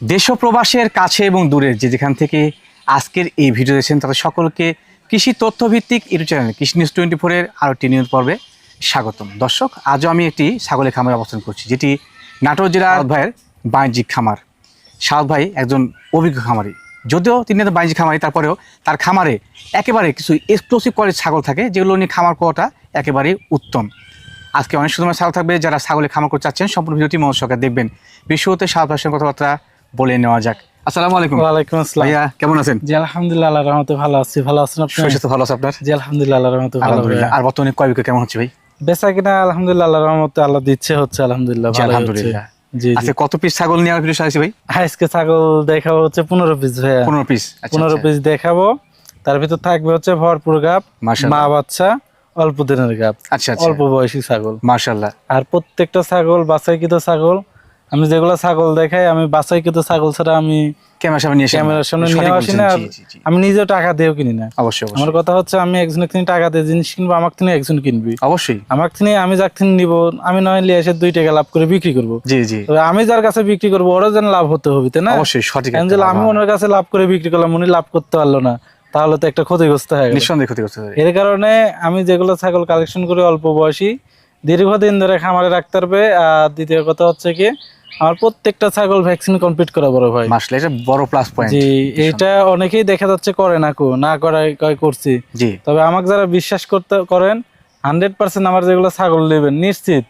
দেশ প্রবাসের কাছে এবং দূরের যে যেখান থেকে আজকের এই ভিডিও দেখছেন, তাদের সকলকে কৃষি তথ্যভিত্তিক YouTube channel, Krishi news twenty ফোরের আরও একটি নিউজ পর্বে স্বাগতম। দর্শক, আজও আমি একটি ছাগলের খামারে অবস্থান করছি, যেটি নাটোর জেলার ভাইয়ের বাণিজ্যিক খামার। সাউথ ভাই একজন অভিজ্ঞ খামারি, যদিও তিনি একটা বাণিজ্যিক খামারি, তারপরেও তার খামারে একেবারে কিছু এক্সক্লুসিভ কোয়ালিটির ছাগল থাকে, যেগুলো নিয়ে খামার করাটা একেবারেই উত্তম। আজকে অনেক সুন্দর ছাগল থাকবে, যারা ছাগলে খামার করতে চাচ্ছেন, সম্পূর্ণ ভিডিওটি মনোসহকারে দেখবেন। বিশ্বতে সাউথ ভাইয়ের সঙ্গে কথাবার্তা বলে নেওয়া যাক। আসসালামু আলাইকুম। ওয়ালাইকুম আসসালাম। ভাইয়া কেমন আছেন? জি আলহামদুলিল্লাহ রহমতে ভালো আছি। ভালো আছেন আপনি? শরীর ভালো আছে আপনার? জি আলহামদুলিল্লাহ আল্লাহ রহমতে ভালো আলহামদুলিল্লাহ। আর বর্তমানে কয় বিক্রি কেমন হচ্ছে ভাই? বেচা কিনা আলহামদুলিল্লাহ রহমতে আল্লাহ দিচ্ছে হচ্ছে আলহামদুলিল্লাহ জি, ভালো আলহামদুলিল্লাহ। জি কত পিস ছাগল ভাই? আজকে ছাগল দেখাবো হচ্ছে পনেরো পিস ভাইয়া। পনেরো পিস দেখাবো। তার ভিতর থাকবে হচ্ছে ভরপুর গাপ মাশাআল্লাহ। মা বাচ্চা অল্প দিনের গাপ। আচ্ছা আচ্ছা। অল্প বয়সী ছাগল। মার্শাল্লাহ আর প্রত্যেকটা ছাগল বাছাইকৃত ছাগল আমি যেগুলো ছাগল দেখাই আমি বাছাইকৃত ছাগল ছাড়া আমি ক্যামেরার সামনে নিয়ে ক্যামেরার সামনে নিয়ে আসি না। আমি নিজেও টাকা দিয়েও কিনি না। অবশ্যই আমার কথা হচ্ছে আমি একজনের থেকে টাকা দিয়ে জিনিস কিনবো আমার থেকে একজন কিনবি। অবশ্যই। আমার থেকে আমি যার নিব আমি নয় নিয়ে এসে দুই টাকা লাভ করে বিক্রি করব। জি জি। আমি যার কাছে বিক্রি করব ওরা যেন লাভ হতে হবে তাই না? অবশ্যই সঠিক আমি ওনার কাছে লাভ করে বিক্রি করলাম উনি লাভ করতে পারল না। তাহলে তো একটা ক্ষতিগ্রস্ত হয়ে নিঃসন্দেহে ক্ষতি করতে এর কারণে আমি যেগুলো ছাগল কালেকশন করি অল্প বয়সী দীর্ঘদিন ধরে খামারে রাখতে পারবে। আর দ্বিতীয় কথা হচ্ছে কি আমার প্রত্যেকটা ছাগল ভ্যাকসিন কমপ্লিট করা বড় ভাই। মাসলে এটা বড় প্লাস পয়েন্ট জি এটা অনেকেই দেখা যাচ্ছে করে না কো না করাই কয় করছি। জি। তবে আমাকে যারা বিশ্বাস করতে করেন হান্ড্রেড পার্সেন্ট আমার যেগুলো ছাগল নেবেন নিশ্চিত।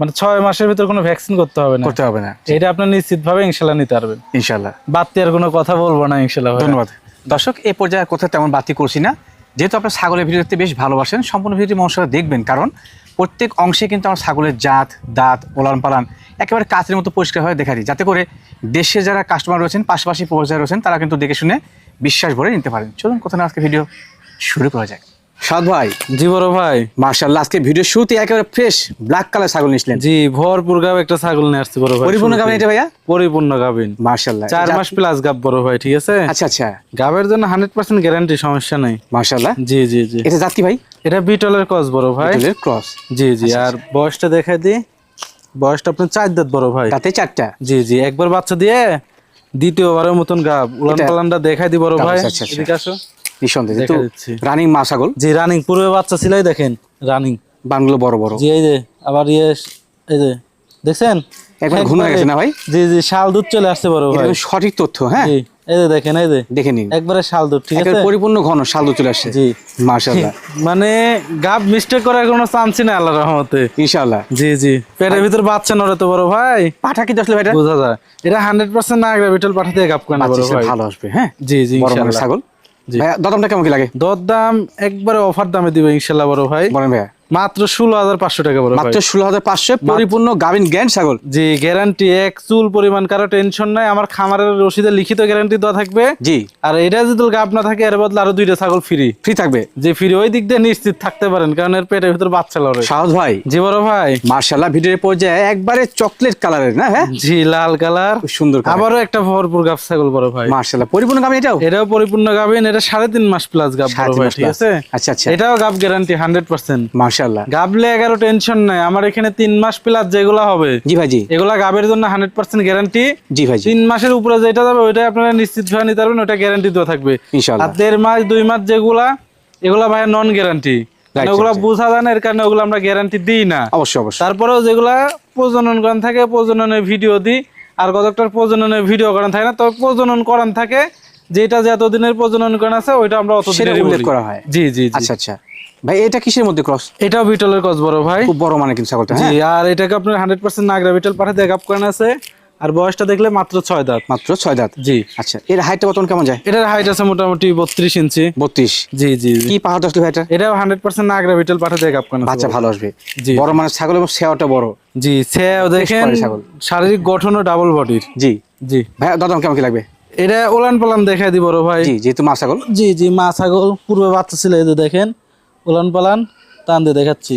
মানে ছয় মাসের ভিতর কোনো ভ্যাকসিন করতে হবে না। করতে হবে না। এটা আপনি নিশ্চিত ভাবে ইনশাল্লাহ নিতে পারবেন। ইনশাল্লাহ। বাড়তি আর কোনো কথা বলব না ইনশাল্লাহ ধন্যবাদ। দর্শক এই পর্যায়ে আর কোথাও তেমন বাতি করছি না। যেহেতু আপনার ছাগলের ভিডিও দেখতে বেশ ভালোবাসেন সম্পূর্ণ ভিডিওটি মনসারে দেখবেন কারণ প্রত্যেক অংশে কিন্তু আমার ছাগলের জাত, দাঁত ওলান পালান একেবারে কাছের মতো পরিষ্কারভাবে দেখা দিই। যাতে করে দেশে যারা কাস্টমার রয়েছেন, পাশাপাশি পর্যায়ে রয়েছেন, তারা কিন্তু দেখে শুনে বিশ্বাস ভরে নিতে পারেন। চলুন, কোথাও আজকে ভিডিও শুরু করা যাক। সাদ ভাই। জি বড় ভাই। মার্শাল্লাহ আজকে ভিডিও শুরুতে একেবারে ফ্রেশ ব্ল্যাক কালার ছাগল নিয়েছিলেন। জি ভরপুর গাব একটা ছাগল নিয়ে আসছি বড় ভাই পরিপূর্ণ গাবেন এটা ভাইয়া? পরিপূর্ণ গাবিন। মার্শাল্লাহ চার মাস প্লাস গাব বড় ভাই ঠিক আছে? আচ্ছা আচ্ছা। গাবের জন্য হান্ড্রেড পার্সেন্ট গ্যারান্টি সমস্যা নেই। মার্শাল্লাহ জি জি জি। এটা জাত কি ভাই? এটা বিটলের কস বড় ভাই। ক্রস জি জি আর বয়সটা দেখাই দিই। বয়সটা আপনার চার দাঁত বড় ভাই। তাতে চারটা। জি জি একবার বাচ্চা দিয়ে দ্বিতীয়বারের মতন গাব। উলান পালানটা দেখাই দি বড় ভাই। আচ্ছা, আচ্ছা। এদিকে আসো। নিঃসন্দেহে। রানিং মা ছাগল রানিং পূর্বে বাচ্চা ছিলাই দেখেন রানিং বানগুলো বড় বড়। জি এই যে আবার ইয়ে এই যে দেখছেন? একবার ঘুম হয়ে গেছে না ভাই? জি জি শাল দুধ চলে আসছে বড় ভাই। সঠিক তথ্য হ্যাঁ? এই যে দেখেন এই যে। দেখে নিন। একবারে শাল দুধ ঠিক আছে? পরিপূর্ণ ঘন সালু চলে আসছে। জি। মাশাআল্লাহ। মানে গাব মিস্টেক করার কোনো চান্সই না আল্লাহর রহমতে। ইনশাআল্লাহ। জি জি। পেটের ভিতর বাচ্চা নড়ে তো বড় ভাই। পাঠা কি আসলে ভাইটা? বোঝা যায়। এটা হান্ড্রেড পার্সেন্ট না আগে বিটল পাঠাতে গাব করে না বড় ভাই। ভালো আসবে হ্যাঁ? জি জি ইনশাআল্লাহ। ছাগল। দদমটা কেমন কি লাগে? দর দাম একবারে অফার দামে দিবে ইনশাল্লাহ বড় ভাই। বলেন ভাইয়া। মাত্র ষোলো হাজার পাঁচশো টাকা ভাই মাত্র ষোলো হাজার পাঁচশো পরিপূর্ণ গাভিন জ্ঞান ছাগল। জি গ্যারান্টি এক চুল পরিমাণ কারও টেনশন নাই। আমার খামারের রসিদে লিখিত গ্যারান্টি দেওয়া থাকবে। জি। আর এটা যদি গাব না থাকে এর বদলে আরও দুইটা ছাগল ফ্রি ফ্রি থাকবে। যে ফ্রি ওই দিক দিয়ে নিশ্চিত থাকতে পারেন কারণ এর পেটের ভিতর বাচ্চা লড়ে। সাহস ভাই। জি বড় ভাই। মার্শাল্লাহ ভিডিওর পর্যায়ে একবারে চকলেট কালারের না হ্যাঁ? জি লাল কালার সুন্দর আবারও একটা ভরপুর গাব ছাগল বড় ভাই। মার্শাল্লাহ পরিপূর্ণ গাভিন এটাও? এটাও পরিপূর্ণ গাবেন এটা সাড়ে তিন মাস প্লাস বড় ভাই ঠিক আছে? আচ্ছা আচ্ছা। এটাও গাব গ্যারান্টি হান্ড্রেড পার্সেন্ট মার্শাল্লাহ গাবলে এগারো টেনশন নাই। আমার এখানে তিন মাস প্লাস যেগুলো হবে জি ভাই জি। এগুলা গাবের জন্য হান্ড্রেড পার্সেন্ট গ্যারান্টি জি ভাই জি। তিন মাসের উপরে যেটা যাবে আপনারা নিশ্চিত ভাবে নিতে পারবেন ওটা গ্যারান্টি দেওয়া থাকবে। দেড় মাস দুই মাস যেগুলা এগুলা ভাই নন গ্যারান্টি Right, ওগুলা বোঝা যায় না এর কারণে ওগুলো আমরা গ্যারান্টি দিই না। অবশ্যই অবশ্যই। তারপরেও যেগুলা প্রজনন করান থাকে প্রজননের ভিডিও দিই। আর কতকটার প্রজননের ভিডিও করান থাকে না তবে প্রজনন করান থাকে যেটা যে এতদিনের প্রজনন করান আছে ওইটা আমরা অত সেটা উল্লেখ করা হয়। জি জি। আচ্ছা আচ্ছা। ভাই এটা কিসের মধ্যে ক্রস এটাও বিটলের কস বড় ভাই। খুব বড় মানে কিন্তু ছাগলটা জি হ্যাঁ? আর এটাকে আপনার হান্ড্রেড পার্সেন্ট নাগরা বিটল পাঠাতে গাপ করেন আছে। আর বয়সটা দেখলে মাত্র ছয় দাঁত। মাত্র ছয় দাঁত? জি। আচ্ছা এর হাইটটা বর্তমান কেমন যায়? এটার হাইট আছে মোটামুটি বত্রিশ ইঞ্চি। বত্রিশ? জি জি কি পাহাড় আসলে ভাইটা এটাও হান্ড্রেড পার্সেন্ট নাগরা বিটল করেন বাচ্চা ভালো আসবে। জি। বড় মানে ছাগল এবং সেওয়াটা বড়। জি সেও দেখেন। শারীরিক গঠনও ডাবল বডির জি। জি। ভাই দাদাম কেমন কি লাগবে? এটা ওলান পালান দেখাই দিব বড় ভাই। জি যেহেতু মা ছাগল। জি জি মা ছাগল পূর্বে বাচ্চা ছিল দেখেন। ওলান পালান টান দিয়ে দেখাচ্ছি।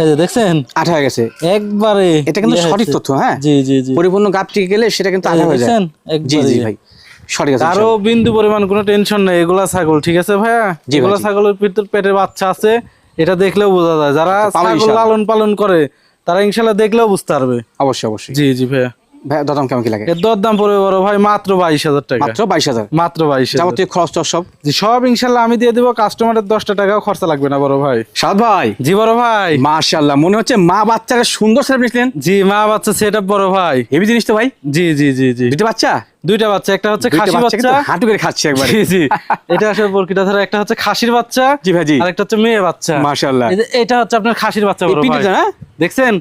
এই যে দেখছেন? আঠা হয়ে গেছে। একবারে এটা কিন্তু ইয়ে সঠিক তথ্য হ্যাঁ? জি জি জি। পরিপূর্ণ গাপ গেলে সেটা কিন্তু আঠা হয়ে যায়। জি জি ভাই। সঠিক আছে কারও বিন্দু পরিমাণ কোনো টেনশন নেই। এগুলা ছাগল ঠিক আছে ভাইয়া? এগুলা ছাগলের ভিতর পেটের বাচ্চা আছে এটা দেখলেও বোঝা যায়। যারা ছাগল লালন পালন করে তারা ইনশাল্লাহ দেখলেও বুঝতে পারবে। অবশ্যই অবশ্যই। জি জি ভাইয়া। ভাই দরদাম কেমন কি লাগে? এর দরদাম পড়বে বড় ভাই মাত্র বাইশ হাজার টাকা। মাত্র বাইশ হাজার? মাত্র বাইশ যাবতীয় খরচ টর সব? জি সব ইনশাল্লাহ আমি দিয়ে দেবো কাস্টমারের দশটা টাকাও খরচা লাগবে না বড় ভাই। সাদ ভাই। জি বড় ভাই। মাশাল্লাহ মনে হচ্ছে মা বাচ্চারা সুন্দর সেট নিয়েছিলেন। জি মা বাচ্চা সেট বড় ভাই। হেভি জিনিস তো ভাই। জি জি জি জি। দুটো বাচ্চা? দুইটা বাচ্চা একটা হচ্ছে খাসি বাচ্চা হাঁটু করে খাচ্ছে একবার। জি জি। এটা আসলে বরকিটা ধরে একটা হচ্ছে খাসির বাচ্চা জি ভাই জি। আর একটা হচ্ছে মেয়ে বাচ্চা। যে এটা হচ্ছে আপনার খাসির বাচ্চা বড় ভাই। না? দেখছেন?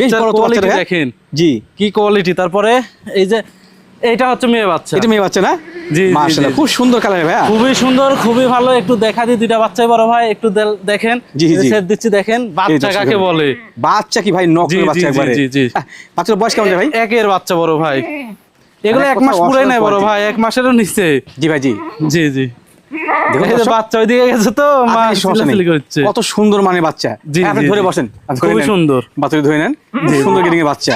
বেশ বড় তো কোয়ালিটি হ্যাঁ? দেখেন। জি। কি কোয়ালিটি তারপরে এই যে এটা হচ্ছে মেয়ে বাচ্চা। এটা মেয়ে বাচ্চা না? জি, জি। খুব সুন্দর কালার ভাই খুবই সুন্দর খুবই ভালো। একটু দেখা দিই দুইটা বাচ্চাই বড় ভাই একটু দেখেন। জি, জি। সেট দিচ্ছি দেখেন। বাচ্চা কাকে বলে? বাচ্চা কি ভাই নকল বাচ্চা একবারে। জি, জি। বাচ্চার বয়স কেমন ভাই? একের বাচ্চা বড় ভাই। এগুলো এক মাস পুরাই নাই বড় ভাই এক মাসেরও নিচে। জি ভাই জি। জি জি। বাচ্চা ওইদিকে গেছে তো মা করছে। কত সুন্দর মানে বাচ্চা। আপনি ধরে বসেন খুবই সুন্দর। ধরে নেন সুন্দর গেটিং বাচ্চা।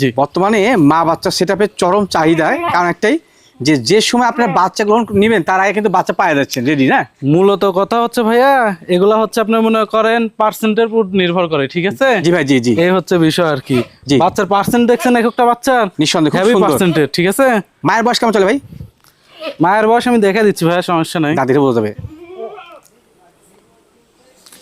জি। বর্তমানে মা বাচ্চা সেটাপের চরম চাহিদা কারণ একটাই যে যে সময় আপনার বাচ্চা গ্রহণ নেবেন তার আগে কিন্তু বাচ্চা পাওয়া যাচ্ছেন রেডি না? মূলত কথা হচ্ছে ভাইয়া এগুলা হচ্ছে আপনার মনে করেন পার্সেন্টের উপর নির্ভর করে ঠিক আছে? জি ভাই জি জি। এই হচ্ছে বিষয় আর কি। জি। বাচ্চার পার্সেন্ট দেখছেন এক একটা বাচ্চা? নিঃসন্দেহে সুন্দর। পার্সেন্টের ঠিক আছে? মায়ের বয়স কেমন চলে ভাই? মায়ের বয়স আমি দেখা দিচ্ছি ভাইয়া সমস্যা নাই। দাদিরে বোঝা যাবে।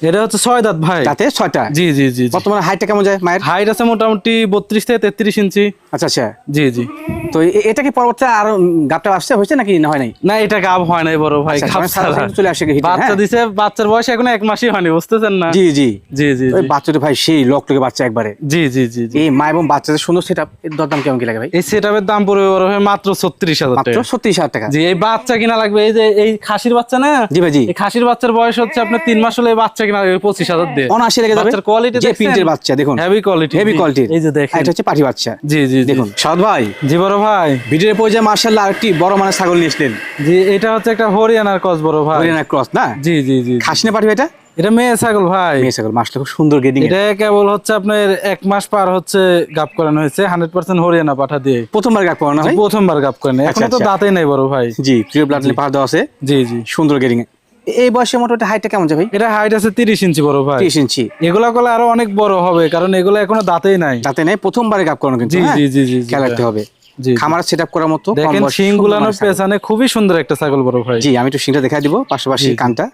এটা হচ্ছে ছয় দাঁত ভাই। তাতে ছয়টা? জি জি জি। বর্তমানে হাইটটা কেমন যায় মায়ের? হাইট আছে মোটামুটি বত্রিশ থেকে তেত্রিশ ইঞ্চি। আচ্ছা আচ্ছা। জি জি। তো এটা কি পরবর্তী আরও গাপটা আসছে হয়েছে নাকি হয় নাই? না এটা গাব হয় নাই বড় ভাই আচ্ছা, মানে চলে আসে বাচ্চা হ্যাঁ? দিছে বাচ্চার বয়স এখন এক মাসই হয়নি বুঝতেছেন না? জি জি। জি জি বাচ্চাটা ভাই সেই লক লকে বাচ্চা একবারে। জি জি জি এই মা এবং বাচ্চাদের সুন্দর সেট আপ এর দরদাম কেমন কি লাগে ভাই? এই সেটআপের দাম পড়বে বড় ভাই মাত্র ছত্রিশ হাজার মাত্র সত্যি হাজার টাকা। জি এই বাচ্চা কিনা লাগবে এই যে এই খাসির বাচ্চা না? জি ভাই জি। এই খাসির বাচ্চার বয়স হচ্ছে আপনার তিন মাস হলে এই বাচ্চা কিনা লাগবে পঁচিশ হাজার দিয়ে। অনাশি লেগে যাবে। বাচ্চার কোয়ালিটি যে প্রিন্টের বাচ্চা দেখুন। হেভি কোয়ালিটি হেভি কোয়ালিটির এই যে দেখেন। এটা হচ্ছে পাঠি বাচ্চা। জি জি জি। দেখুন সাদ ভাই। জি বড় ভাই। ভিডিওর পর্যায়ে মার্শাল্লাহ আরেকটি বড় মানের ছাগল জি এটা হচ্ছে একটা হরিয়ানার কস বড় ভাই। হরিয়ানা ক্রস না? জি জি জি খাসি না এটা? এটা মেয়ে ছাগল ভাই। মেয়ে ছাগল মাসটা খুব সুন্দর গেডিং এটা। কেবল হচ্ছে আপনার এক মাস পার হচ্ছে গাপ করানো হয়েছে হান্ড্রেড পার্সেন্ট হরিয়ানা পাঠা দিয়ে। প্রথমবার গাপ করানো হয়? প্রথমবার গাপ করেন আচ্ছা, এখনও তো আচ্ছা। দাঁতেই নাই বড় ভাই। জি প্রিয় ব্লাড দেওয়া আছে। জি জি। সুন্দর গেডিং এই বয়সে মোটামুটি হাইটটা কেমন যাবে ভাই? এটা হাইট আছে তিরিশ ইঞ্চি বড় ভাই। তিরিশ ইঞ্চি। এগুলা করলে আরও অনেক বড় হবে কারণ এগুলো এখনও দাঁতেই নাই। তাতে নেই প্রথমবারে গাপ করানো কিন্তু জি হ্যাঁ? জি জি খেয়াল রাখতে হবে। খামার সেট আপ করার মতো দেখেন শিং গুলানোর পেছনে খুবই সুন্দর একটা ছাগল বড় ভাই। জি আমি একটু সিংটা দেখাই দিব পাশাপাশি কানটা।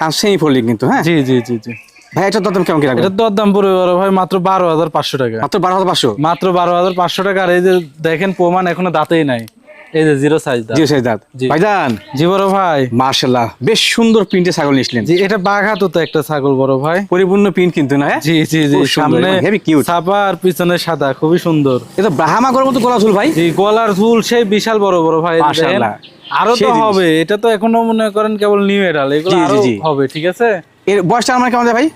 কান সেমি ফোল্ডিং কিন্তু হ্যাঁ? জি জি জি জি। ভাই এটার দরদাম কেমন কি রাখবেন এটার দরদাম পড়বে বড় ভাই মাত্র বারো হাজার পাঁচশো টাকা। মাত্র বারো হাজার পাঁচশো? মাত্র বারো হাজার পাঁচশো টাকা আর এই যে দেখেন প্রমাণ এখনও দাঁতেই নাই। এই যে জিরো সাইজ দাঁত। সাইজ দাঁত। ভাইজান জি বড় ভাই। মার্শাল্লাহ বেশ সুন্দর প্রিন্টে ছাগল নিয়েছিলেন জি এটা বাঘাতো তো একটা ছাগল বড় ভাই। পরিপূর্ণ প্রিন্ট কিন্তু না হ্যাঁ? জি জি জি সামনে এবং heavy ছাপা আর পিছনে সাদা খুবই সুন্দর। এটা ব্রাহ্মা গরের মতো গোলা ভাই। জি গলার ঝুল সেই বিশাল বড় বড় ভাই। মাশাআল্লাহ। আরও তো হবে এটা তো এখনও মনে করেন কেবল নিউ এডাল এগুলো আরও হবে ঠিক আছে? এর বয়সটা আমার কেমন ভাই?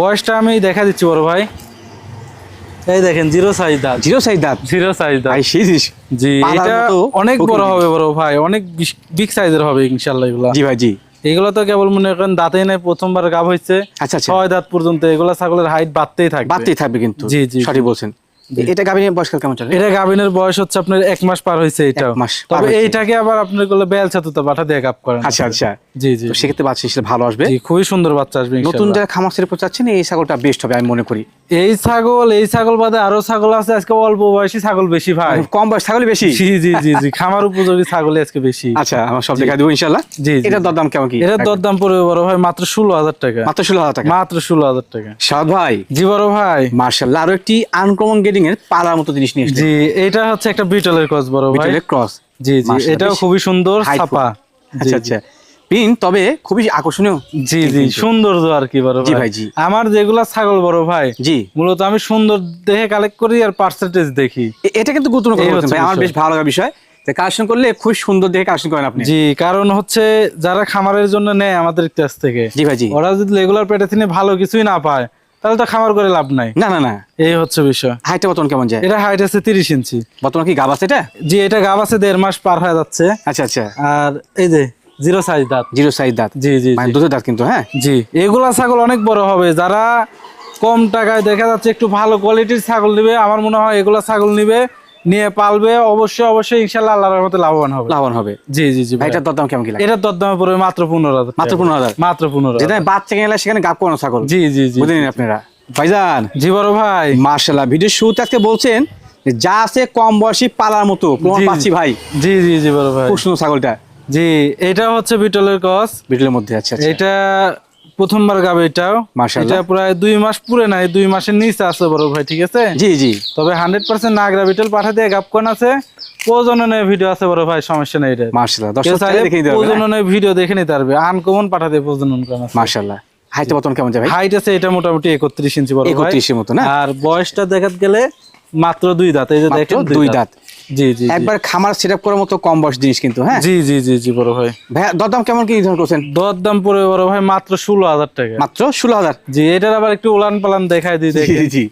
বয়সটা আমি দেখা দিচ্ছি বড় ভাই। এই দেখেন জিরো সাইজ দাঁত। জিরো সাইজ দাঁত? জিরো সাইজ দাঁত। সেই জিনিস। জি এটা অনেক বড় হবে বড় ভাই অনেক বিগ সাইজের হবে ইনশাল্লাহ এগুলো। জি ভাই জি। এগুলো তো কেবল মনে করেন দাঁতে নাই প্রথমবার গাব হয়েছে আচ্ছা আচ্ছা। ছয় দাঁত পর্যন্ত এগুলো ছাগলের হাইট বাড়তেই থাকবে। বাড়তেই থাকবে কিন্তু। জি, জি, সঠিক বলছেন। এটা গাভিনের বয়সকাল কেমন চলে? এটা গাভিনের বয়স হচ্ছে আপনার এক মাস পার হয়েছে এক মাস তবে এইটাকে আবার আপনারগুলো বেল ছাতুতে পাঠা দিয়ে গাপ করেন। আচ্ছা আচ্ছা। জি জি সেক্ষেত্রে বাচ্চা হিসেবে ভালো আসবে। জি খুবই সুন্দর বাচ্চা আসবে নতুন যারা খামার এই ছাগলটা বেস্ট হবে আমি মনে করি। এই ছাগল এই ছাগল বাদে আরও ছাগল আছে আজকে অল্প বয়সী ছাগল বেশি ভাই। কম বয়স ছাগলই বেশি? জি জি জি জি খামার উপযোগী ছাগলই আজকে বেশি। আচ্ছা আমার সব দেখা দিব ইনশাল্লাহ। জি, জি, এটার দরদাম কেমন কি? এটার দরদাম পড়বে বড় ভাই মাত্র ষোলো হাজার টাকা। মাত্র ষোলো হাজার টাকা। মাত্র ষোলো হাজার টাকা। সাদ ভাই। জি বড় ভাই। মার্শাল্লাহ আরও একটি আনকমন গেডিং এর পালার মতো জিনিস নিয়ে জি এটা হচ্ছে একটা বিটলের কস বড় ভাই। ক্রস জি জি এটাও খুবই সুন্দর ছাপা। আচ্ছা আচ্ছা। পিন তবে খুবই আকর্ষণীয় জি জি সৌন্দর্য আর কি বড় জি ভাই। ভাই, জি। আমার যেগুলা ছাগল বড় ভাই জি। মূলত আমি সুন্দর দেখে কালেক্ট করি আর পার্সেন্টেজ দেখি। এটা কিন্তু গুরুত্বপূর্ণ কথা ভাই আমার বেশ ভালো লাগা বিষয়। যে কালেকশন করলে খুব সুন্দর দেখে কালেকশন করেন আপনি। জি কারণ হচ্ছে যারা খামারের জন্য নেয় আমাদের কাছ থেকে জি ভাই জি। ওরা যদি রেগুলার পেটে ভালো কিছুই না পায় তাহলে তো খামার করে লাভ নাই। না না না। এই হচ্ছে বিষয়। হাইটটা বর্তমান কেমন যায়? এটা হাইট আছে তিরিশ ইঞ্চি। বর্তমান কি গাব আছে এটা? জি এটা গাব আছে দেড় মাস পার হয়ে যাচ্ছে। আচ্ছা আচ্ছা। আর এই যে জিরো সাইজ দাঁত। জিরো সাইজ দাঁত। জি জি মানে। দুধের দাঁত কিন্তু হ্যাঁ? জি এগুলা ছাগল অনেক বড় হবে। যারা কম টাকায় দেখা যাচ্ছে একটু ভালো কোয়ালিটির ছাগল নিবে আমার মনে হয় এগুলা ছাগল নিবে। নিয়ে পালবে অবশ্যই অবশ্যই ইনশাল্লাহ আল্লাহর মতো লাভবান হবে। লাভবান হবে। জি জি জি। ভাইটার দরদাম কেমন কি লাগে? এটার দরদামে পড়বে মাত্র পনেরো হাজার মাত্র। পনেরো হাজার। মাত্র পনেরো যেটা বাচ্চা কিনে সেখানে গাপ করানো ছাগল। জি জি জি বুঝে নিন আপনারা? ভাইজান জি বড় ভাই। মার্শাল্লাহ ভিডিও শুরুতে আজকে বলছেন যা আছে কম বয়সী পালার মতো প্রমাণ পাচ্ছি ভাই। জি জি জি বড় ভাই। খুব সুন্দর ছাগলটা। জি এটা হচ্ছে বিটলের কস। বিটলের মধ্যে আছে আচ্ছা। এটা প্রথমবার গাবে এটাও এটা প্রায় দুই মাস পুরে নাই দুই মাসের নিচে আছে বড় ভাই ঠিক আছে? জি জি। তবে হান্ড্রেড পার্সেন্ট নাগরা বিটল পাঠা দিয়ে গাপকন আছে। প্রজননের ভিডিও আছে বড় ভাই সমস্যা নেই এটা? প্রজননের ভিডিও দেখে নিতে পারবে। আনকমন পাঠা দিয়ে প্রজনন করা মার্শাল্লাহ বর্তমান কেমন যাবে হাইট আছে এটা মোটামুটি একত্রিশ ইঞ্চি বড় একত্রিশের মতো না? আর বয়সটা দেখাতে গেলে মাত্র দুই দাঁত এই যে দেখেন দুই দাঁত। জি জি। একবার খামার সেট করার মতো কম বয়স জিনিস কিন্তু হ্যাঁ? জি জি জি জি বড় ভাই। ভাইয়া দরদাম কেমন কি নির্ধারণ করছেন? দর দাম পড়ে বড় ভাই মাত্র ষোলো হাজার টাকা। মাত্র ষোলো হাজার? জি এটার আবার একটু উলান পালান দেখাই দিই দেখে জি জি।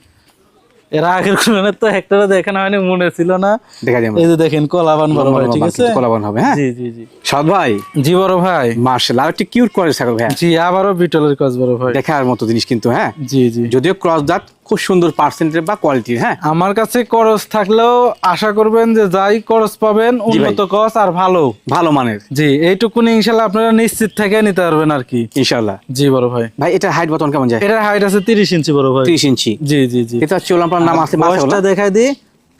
এর আগের কোরআনের তো হেক্টরে দেখানো হয়নি মনে ছিল না। দেখা যাবে। এই যে দেখেন কলাবান বড় ভাই ঠিক আছে? কলাবান হবে হ্যাঁ? জি জি জি। সৎ ভাই? জি বড় ভাই। মার্শাল্লাহ আর একটু কিউট করে ছাগল ভাইয়া। জি আবারও বিটলের কাজ বড় ভাই। দেখার মতো জিনিস কিন্তু হ্যাঁ? জি জি। যদিও ক্রস দাঁত খুব সুন্দর পার্সেন্টের বা কোয়ালিটির হ্যাঁ? আমার কাছে করস থাকলেও আশা করবেন যে যাই করস পাবেন উন্নত আর ভালো। ভালো মানের। জি এইটুকুনি ইনশাল্লাহ আপনারা নিশ্চিত থেকে নিতে পারবেন আর কি। ইনশাল্লাহ জি বড় ভাই। ভাই এটা হাইট বর্তমান কেমন যায়? এটার হাইট আছে তিরিশ ইঞ্চি বড় ভাই। ত্রিশ ইঞ্চি। জি জি জি। এটা হচ্ছে ওলাম নাম আছে বয়সটা দেখাই দিই।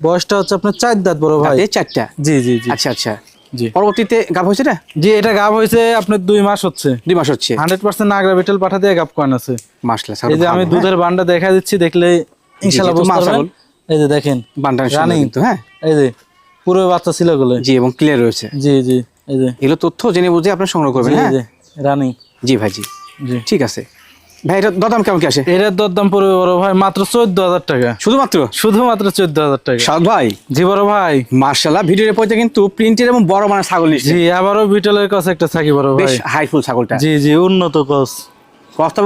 বয়সটা হচ্ছে আপনার চার দাঁত বড় ভাই। চারটা? জি জি জি। আচ্ছা আচ্ছা। জি। পরবর্তীতে গাভ হয়েছে না জি এটা গাব হয়েছে আপনার দুই মাস হচ্ছে। দুই মাস হচ্ছে। হান্ড্রেড পার্সেন্ট নাগরা বিটেল পাঠা দিয়ে গাব কয়েন আছে। মাসলা এই যে আমি দুধের বান্ডা দেখা দিচ্ছি দেখলে ইনশাল্লাহ এই যে দেখেন বান্ডান রানিং কিন্তু হ্যাঁ। এই যে পুরো বাচ্চা ছিলগুলো জি এবং ক্লিয়ার রয়েছে। জি জি এই যে। এগুলো তথ্য জেনে বুঝে আপনার সংগ্রহ করবেন হ্যাঁ? রানিং জি ভাই জি। ঠিক আছে। ভাই এটা দদাম কেমন কি আসে? এটার দরদাম পড়বে বড় ভাই মাত্র চোদ্দ হাজার টাকা। শুধুমাত্র? শুধুমাত্র চোদ্দ হাজার টাকা। সাদ ভাই। জি বড় ভাই। মার্শাল্লাহ ভিডিওর পরে কিন্তু প্রিন্টের এবং বড় মানের ছাগল জি আবারও বিটলের কাছে একটা থাকি বড় ভাই। হাইফুল ছাগলটা। জি জি উন্নত কস।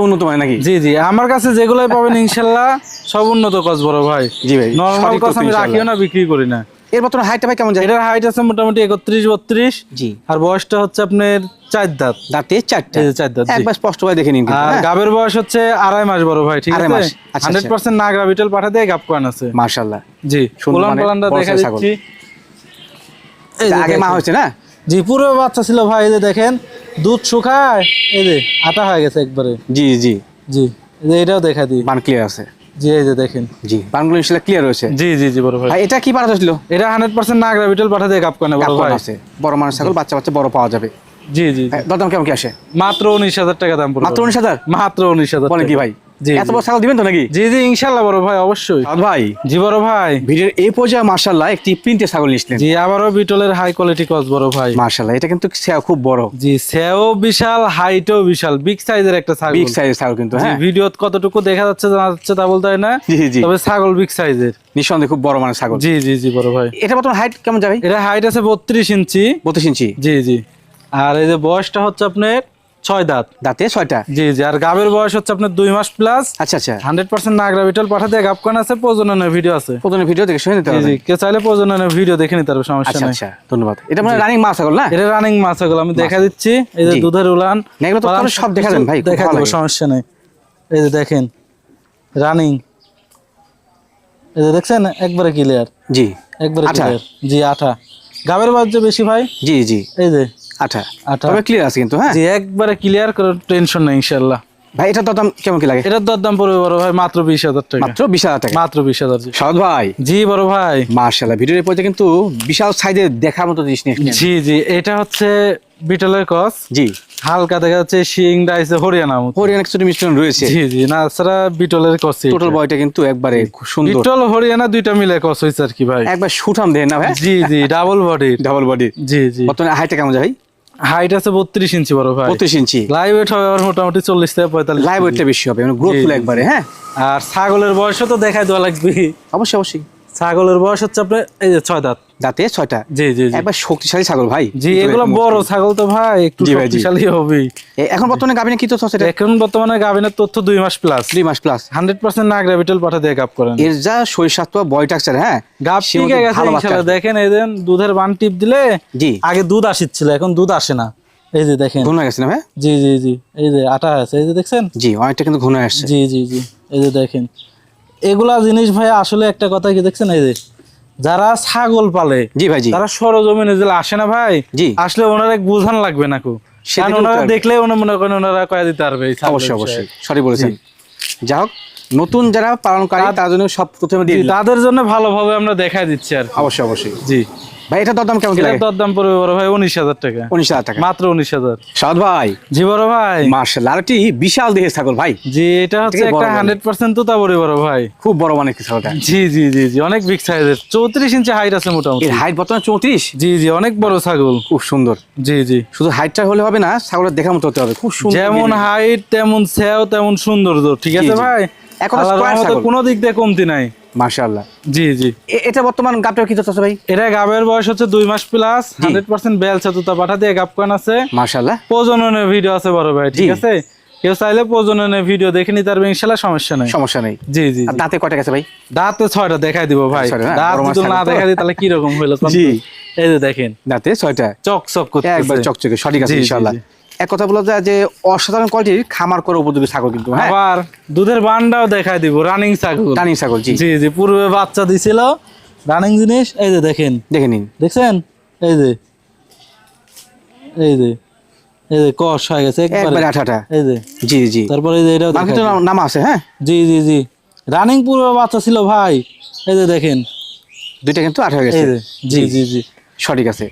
উন্নত মানে নাকি? জি জি আমার কাছে যেগুলাই পাবেন ইনশাল্লাহ সব উন্নত কস বড় ভাই। জি ভাই নর্মাল কস আমি রাখিও না বিক্রি করি না। এর বর্তমানে হাইটটা ভাই কেমন যায় এটার হাইট আছে মোটামুটি একত্রিশ বত্রিশ। জি। আর বয়সটা হচ্ছে আপনার চার দাঁত। দাঁতে চারটা। চার দাঁত, একবার স্পষ্ট ভাবে দেখে নিন আর হ্যাঁ? গাবের বয়স হচ্ছে আড়াই মাস বড় ভাই ঠিক আড়াই আছে? মাস, আচ্ছা, হান্ড্রেড পার্সেন্ট নাগরা বিটেল পাঠা দিয়ে গাপ কয়েন আছে। মার্শাল্লাহ জি সুন্দর কোলান মানের বড় দেখা দিচ্ছি। আগে মা। হয়েছে না? জি পুরো বাচ্চা ছিল ভাই এই যে দেখেন। দুধ শুকায় এই যে আটা হয়ে গেছে একবারে। জি জি। জি এটাও দেখা দিই। বান ক্লিয়ার আছে। জি এই যে দেখেন। জি। বানগুলো ইনশাল্লাহ ক্লিয়ার হয়েছে? জি জি জি বড় ভাই। এটা কি ছিল এটা হান্ড্রেড পার্সেন্ট নাগরা বিটেল পাঠা দিয়ে গাপ কয়েন বড় ভাই। আছে। বড় মানের ছাগল বাচ্চা বাচ্চা বড় পাওয়া যাবে। জি জি। দরদাম কেমন কি আসে? মাত্র উনিশ হাজার টাকা দাম মাত্র উনিশ হাজার? মাত্র উনিশ হাজার বলেন কি ভাই? এত বড় ছাগল দিবেন তো নাকি? জি জি ইনশাল্লাহ বড় ভাই অবশ্যই। ভাই জি বড় ভাই। ভিডিওর এই পর্যায়ে মার্শাল্লাহ একটি প্রিন্টের ছাগল নিছিলেন জি আবারও বিটলের হাই কোয়ালিটি কস বড় ভাই। মার্শাল্লাহ এটা কিন্তু সেও খুব বড়। জি সেও বিশাল হাইটও বিশাল বিগ সাইজের একটা ছাগল। বিগ সাইজের ছাগল কিন্তু হ্যাঁ। ভিডিও কতটুকু দেখা যাচ্ছে জানা যাচ্ছে তা বলতে হয় না। জি জি তবে ছাগল বিগ সাইজের নিঃসন্দেহে খুব বড় মানের ছাগল। জি জি জি বড় ভাই। এটা বর্তমান হাইট কেমন যাবে? এটা হাইট আছে বত্রিশ ইঞ্চি। বত্রিশ ইঞ্চি। জি জি। আর এই যে বয়সটা হচ্ছে আপনার ছয় দাঁত। দাঁতে ছয়টা? জি জি আর গাবের বয়স হচ্ছে আপনার দুই মাস প্লাস আচ্ছা আচ্ছা। হান্ড্রেড পার্সেন্ট নাগরা বিটল পাঠাতে গাব কান আছে প্রজননের ভিডিও আছে। প্রথমে ভিডিও দেখে শুনে নিতে জি জি কে চাইলে প্রজননের ভিডিও দেখে নিতে পারবে সমস্যা আচ্ছা নেই। আচ্ছা ধন্যবাদ। এটা মানে রানিং মাছ ছাগল না? এটা রানিং মাছ এগুলো আমি দেখা দিচ্ছি। এই যে দুধের উলান এগুলো তো তাহলে সব দেখা দেন ভাই, দেখা দেবো সমস্যা নেই। এই যে দেখেন রানিং এই যে দেখছেন একবারে ক্লিয়ার জি। একবারে ক্লিয়ার জি আঠা। গাবের বাদ যে বেশি ভাই? জি জি। এই যে আঠা। তবে ক্লিয়ার আছে কিন্তু হ্যাঁ? জি একবারে ক্লিয়ার করে টেনশন নেই ইনশাল্লাহ ভাই এটা দাম কেমন কি লাগে? এটার দরদাম পড়বে বড় ভাই মাত্র বিশ হাজার টাকা। মাত্র বিশ হাজার টাকা? মাত্র বিশ হাজার জি। ভাই। জি বড় ভাই। মার্শাল্লাহ ভিডিওর পর্যায়ে কিন্তু বিশাল দেখার মতো জিনিস নিয়ে জি জি এটা হচ্ছে বিটলের কস। জি। হালকা দেখা যাচ্ছে শিং ডাইসে হরিয়ানা হরিয়ানা কিছু মিশ্রণ রয়েছে। জি জি না তাছাড়া বিটলের কস টোটাল বয়টা কিন্তু একবারে খুব সুন্দর। বিটল হরিয়ানা দুইটা মিলে কস হয়েছে আর কি ভাই। একবার সুঠাম দেন না ভাই। জি জি ডাবল বডি ডাবল বডি জি জি। হাইটটা কেমন যায় ভাই? হাইট আছে বত্রিশ ইঞ্চি বড় ভাই। বত্রিশ ইঞ্চি। লাইভ ওয়েট হবে মোটামুটি চল্লিশ থেকে পঁয়তাল্লিশ লাইভ ওয়েটটা বেশি হবে মানে গ্রোথ ফুল একবারে হ্যাঁ? আর ছাগলের বয়সও তো দেখাই দেওয়া লাগবে। অবশ্যই অবশ্যই। ছাগলের বয়স হচ্ছে আপনার এই যে ছয় দাঁত। দাঁতে ছয়টা। জি জি জি। একবার শক্তিশালী ছাগল ভাই। জি এগুলো বড় ছাগল তো ভাই একটু। শক্তিশালী হবেই। এ- এখন বর্তমানে গাবিনে কি তথ্য এটা? এখন বর্তমানে গাভিনের তথ্য দুই মাস প্লাস দুই মাস প্লাস হান্ড্রেড পার্সেন্ট না গ্রাভিটাল পাঠা দিয়ে গাপ করেন। এর যা শরীর স্বাস্থ্য বয় টাকচার হ্যাঁ সে ঠিক গেছে ভালো দেখেন এই দেন দুধের বান টিপ দিলে জি। আগে দুধ আসিচ্ছিল এখন দুধ আসে না। এই যে দেখেন। ঘন হয়ে গেছে না ভাই? জি জি জি। এই যে আটা আছে এই যে দেখছেন? জি অনেকটা কিন্তু ঘন আসছে। জি জি জি। এই যে দেখেন। এগুলা জিনিস ভাই আসলে একটা কথা কি দেখছেন? এই যে যারা ছাগল পালে জি ভাই তারা সরজমিনে যে আসে না ভাই। জি। আসলে ওনারা বুঝান লাগবে না কো। ওনারা দেখলে ওনারা মনে করেন ওনারা কয়া দিতে পারবে অবশ্যই অবশ্যই। সরি বলেছেন। যা হোক নতুন যারা পালনকারী তার জন্য সব প্রথমে তাদের জন্য ভালোভাবে আমরা দেখা দিচ্ছি আর অবশ্যই অবশ্যই। জি। ভাই এটা দরদাম কেমন লাগে? দরদাম পড়বে বড় ভাই উনিশ হাজার টাকা। উনিশ হাজার টাকা। মাত্র উনিশ হাজার। সাদ ভাই। জি বড় ভাই। একটি বিশাল দেহের ছাগল ভাই। জি এটা হচ্ছে একটা বড়। হান্ড্রেড পার্সেন্ট তো তা বড় বড় ভাই। খুব বড় মানে ছাগলটা। জি জি জি জি অনেক বিগ সাইজের চৌত্রিশ ইঞ্চি হাইট আছে মোটামুটি। এর হাইট বর্তমানে চৌত্রিশ? জি জি অনেক বড় ছাগল। খুব সুন্দর। জি জি। শুধু হাইটটা হলে হবে না ছাগলের দেখার মতো হতে হবে। খুব সুন্দর যেমন হাইট তেমন সেও তেমন সৌন্দর্য। ঠিক আছে ভাই? এখন। কোনো দিক দিয়ে কমতি নাই। মার্শাল্লাহ জি জি। এটা বর্তমান গাবটা কি ভাই? এটা গাবের বয়স হচ্ছে দুই মাস প্লাস হান্ড্রেড পার্সেন্ট পাঠা দিয়ে গাব আছে। মার্শাল্লাহ প্রজননের ভিডিও আছে বড় ভাই ঠিক আছে? কেউ চাইলে প্রজননের ভিডিও দেখে নিতে পারবে ইনশাল্লাহ সমস্যা নাই। সমস্যা নেই। জি জি। দাঁতে কয়টা গেছে ভাই? দাঁতে ছয়টা দেখাই দিব ভাই। দাঁত যদি না দেখাই দিই তাহলে কি রকম কোন জি। এই যে দেখেন। দাঁতে ছয়টা? চক চক করতে একবার চকচকে সঠিক আছে জি। এক কথা বলা যায় যে অসাধারণ কোয়ালিটির খামার করে উপযোগী ছাগল কিন্তু হ্যাঁ? আবার দুধের বান্ডাও দেখাই দিব রানিং ছাগল। রানিং ছাগল জি। জি জি পূর্বে বাচ্চা দিছিল রানিং জিনিস এই যে দেখেন। দেখে নিন। দেখছেন? এই যে। এই যে। এই যে কষ হয়ে গেছে একবারে। একবারে আঠাটা এই যে। জি জি। তারপরে এই যে এটাও। নাম আছে হ্যাঁ? জি জি জি। রানিং পূর্বে বাচ্চা ছিল ভাই। এই যে দেখেন। দুইটা কিন্তু আঠা হয়ে গেছে। জি। জি জি। সঠিক আছে।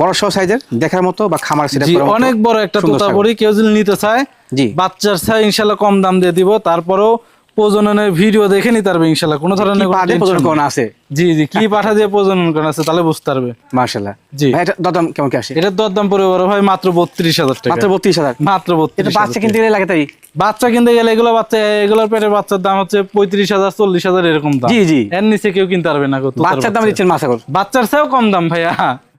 বড় সহ সাইজের দেখার মতো বা খামার সেটা অনেক বড় একটা। তোতাপুরি কেউ যদি নিতে চায় জি। বাচ্চার চাই ইনশাল্লাহ কম দাম দিয়ে দিব। তারপরেও প্রজননের ভিডিও দেখে নিতে পারবে ইনশাল্লাহ। কোনো ধরনের। কোন আছে? জি জি কি পাঠা দিয়ে প্রজনন আছে তাহলে বুঝতে পারবে। জি। ভাই এটা দাম কেমন কি আসে? এটার দরদাম পড়ে বড় ভাই মাত্র বত্রিশ হাজার টাকা। মাত্র বত্রিশ হাজার? মাত্র এটা বত্রিশ বাচ্চা কিনতে গেলে লাগে তাই? বাচ্চা কিনতে গেলে এগুলো বাচ্চা এগুলোর পেটের বাচ্চার দাম হচ্ছে পঁয়ত্রিশ হাজার চল্লিশ হাজার এরকম দাম। জি জি। এর নিচে কেউ কিনতে পারবে না বাচ্চার দাম দিচ্ছেন বাচ্চার চেয়েও কম দাম ভাইয়া।